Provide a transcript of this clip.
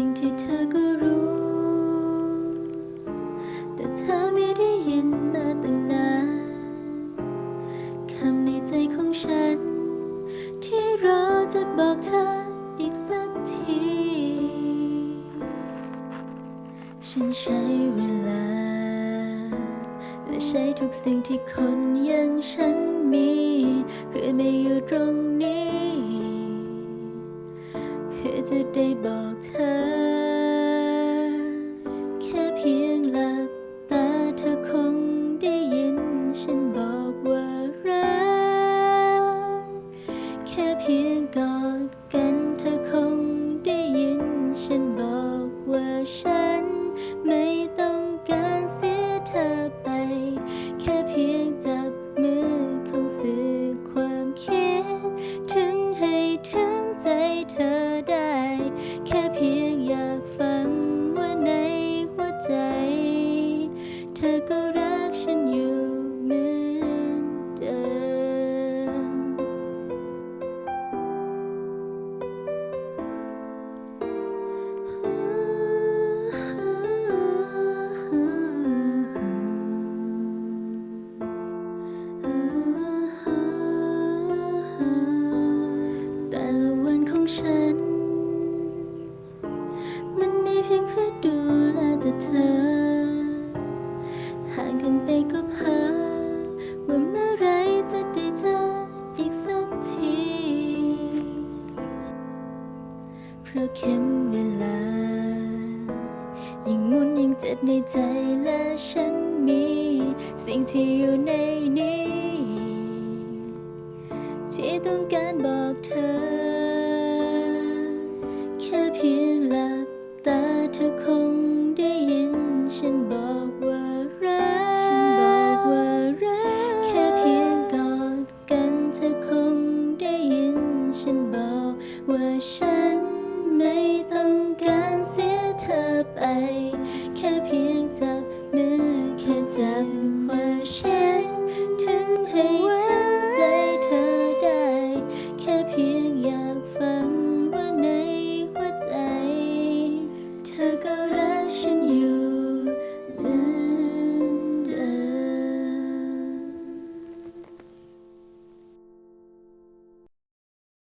สิ่งที่เธอก็รู้ แต่เธอไม่ได้ยินมาตั้งนานคำในใจของฉัน ที่รอจะบอกเธออีกสักที ฉันใช้เวลา และใช้ทุกสิ่งที่คนอย่างฉันมี เพื่อไม่อยู่ตรง จะได้บอกเธอ แค่เพียงหลับตาเธอคงได้ยิน ฉันบอกว่ารัก แค่เพียงกอดกัน เธอก็รักฉันอยู่เหมือนเดิม แต่ละวันของฉัน เพราะเข็มเวลา ยิ่งมุนยิ่งเจ็บในใจและฉันมี สิ่งที่อยู่ในนี้ ที่ต้องการบอกเธอ แค่เพียงหลับตาเธอคงได้ยิน ฉันบอกว่ารักฉันบอกว่ารักแค่เพียงกอดกันเธอคงได้ยิน ฉันบอกว่าฉัน ไม่ต้องการเสียเธอไป แค่เพียงจะ